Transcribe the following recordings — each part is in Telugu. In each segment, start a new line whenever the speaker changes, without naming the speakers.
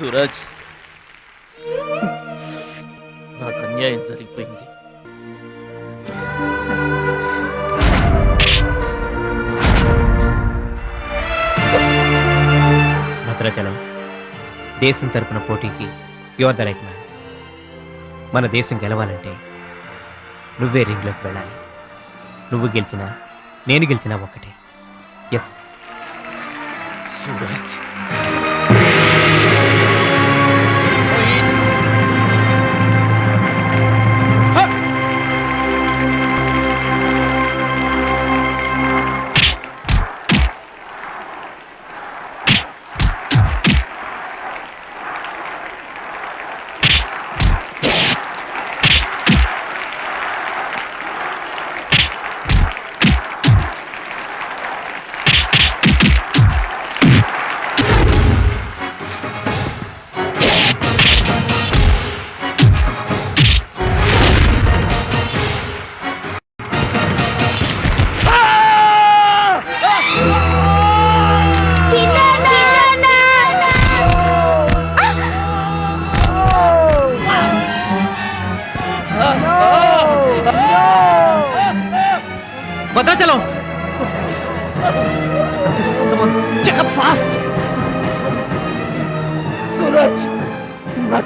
సూరజ్ నాకు అన్యాయం జరిగిపోయింది.
భద్రాచలం దేశం తరపున పోటీకి యువర్ ద రైట్ మ్యాన్ మన దేశం గెలవాలంటే నువ్వే రింగ్లోకి వెళ్ళాలి. నువ్వు గెలిచినా నేను గెలిచినా ఒక్కటే. ఎస్
సూరజ్.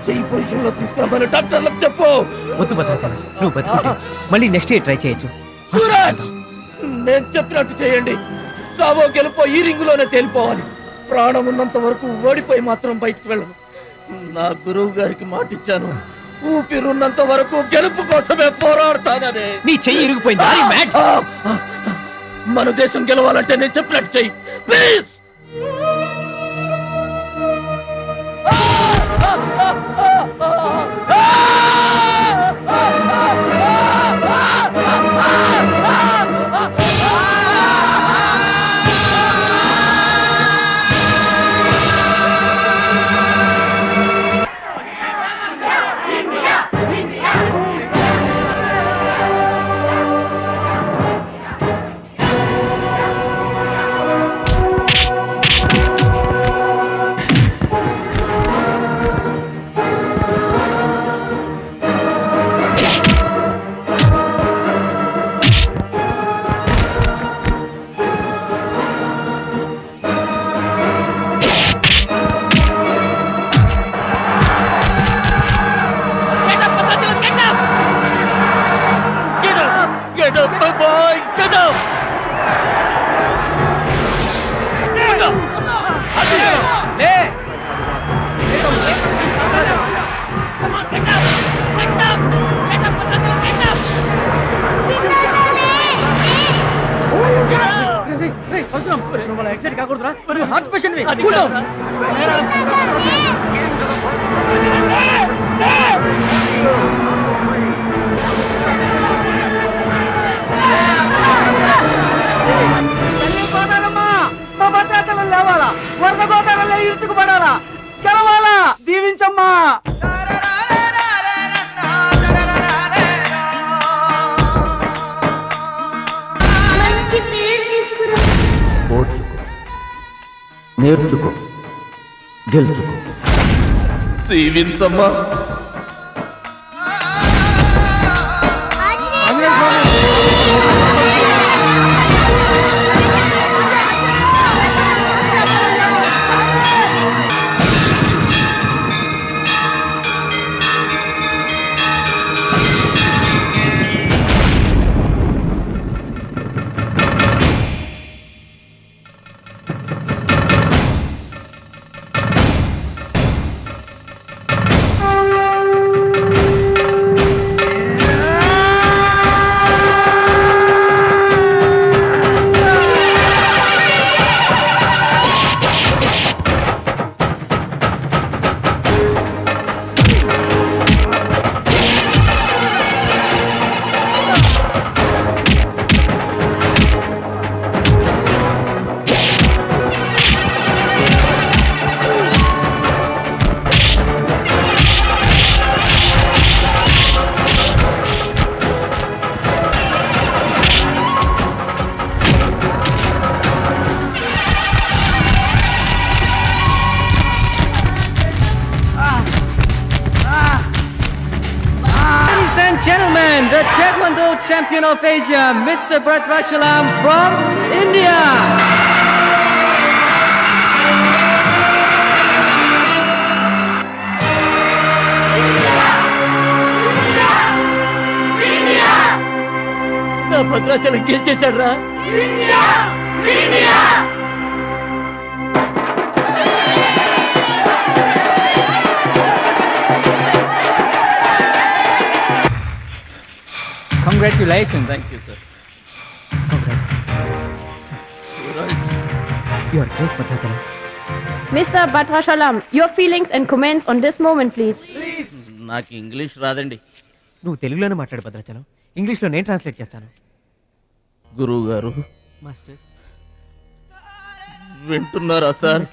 చెయ్యి పొజిషన్లో తీసుకురామని డాక్టర్లకు చెప్పు.
వద్దు భద్రాచలం నువ్వు బతుకుంటే మళ్ళీ నెక్స్ట్ ఇయర్ ట్రై చేయొచ్చు.
సూరజ్! నేను చెప్పినట్టు చేయండి. చావో గెలుపో ఈ రింగులోనే తేలిపోవాలి. ప్రాణం ఉన్నంత వరకు ఓడిపోయి మాత్రం బయటికి వెళ్ళను. నా గురువు గారికి మాటిచ్చాను. ఊపిరున్నంత వరకు గెలుపు కోసమే పోరాడతానని.
నీ చెయ్యి ఇరిగిపోయింది.
మన దేశం గెలవాలంటే నేను చెప్పినట్టు చెయ్యి. Please 啊啊啊啊 Get up, my boy! Get up! Get up! లే! Come on, get up! Get up! Get up, brother, get up!
Excite కాకూడదురా heart patient
అది నేర్చుకో. గెలుచుకో. దీవించమ్మా.
The Taekwondo champion of Asia, Mr. Bhadrachalam from India.
నా భద్రాచలం గెలిచేశాడు రా
Congratulations.
Thank you sir
you are great Bhadrachalam
Mr. Batrashalam, your feelings and comments on this moment, please.
నాకు ఇంగ్లీష్ రాదండి.
నువ్వు తెలుగులోనే మాట్లాడు భద్రాచలం. ఇంగ్లీష్లో నేను ట్రాన్స్లేట్ చేస్తాను.
గురువు గారు
మాస్టర్.
వింటున్నారా సార్?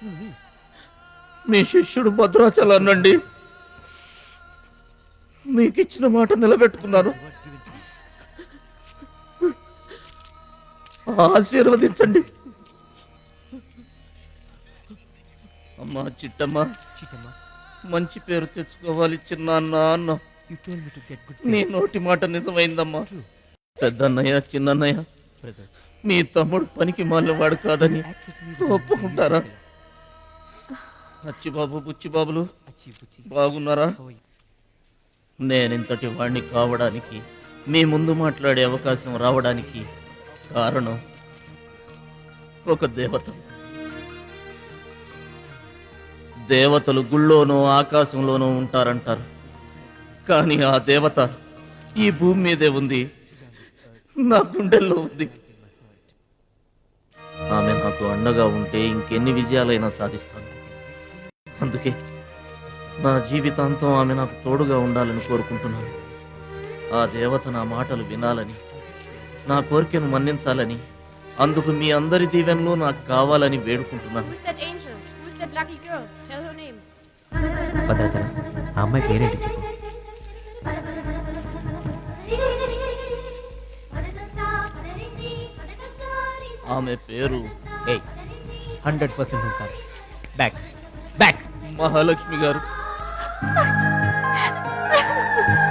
మీ శిష్యుడు భద్రాచలాన్నండి మీకు ఇచ్చిన మాట నిలబెట్టుకున్నాను. ఆశీర్వదించండి. అమ్మా చిట్టమ్మ.
చీటమ్మా
మంచి పేరు తెచ్చుకోవాలి చిన్నాన్న అన్న. నీ నోటి మాట నిజమైందమ్మా. పెద్దన్నయ్య చిన్నన్నయ్య.
బ్రదర్స్
మీ తమ్ముడు పనికి మాలినవాడు కాదని ఒప్పుకుంటారా? అచ్చిబాబు బుచ్చిబాబులు బాగున్నారా? నేనింతటి వాణ్ణి కావడానికి మీ ముందు మాట్లాడే అవకాశం రావడానికి కారణం ఒక దేవత. దేవతలు గుళ్ళోనూ ఆకాశంలోనూ ఉంటారంటారు. కానీ ఆ దేవత ఈ భూమి మీదే ఉంది. నా గుండెల్లో ఉంది. ఆమె నాకు అండగా ఉంటే ఇంకెన్ని విజయాలైనా సాధిస్తాను. అందుకే నా జీవితాంతం ఆమె నాకు తోడుగా ఉండాలని కోరుకుంటున్నాను. ఆ దేవత నా మాటలు వినాలని నా కోరికను మన్నించాలని అందుకు మీ అందరి దీవెనలు నాకు కావాలని వేడుకుంటున్నాను.
భద్రాచలం ఆ అమ్మాయి పేరేంటి చెప్పు.
ఆమె పేరు
ఏ హండ్రెడ్ పర్సెంట్ కాదు. బ్యాక్ బ్యాక్
మహాలక్ష్మి గారు.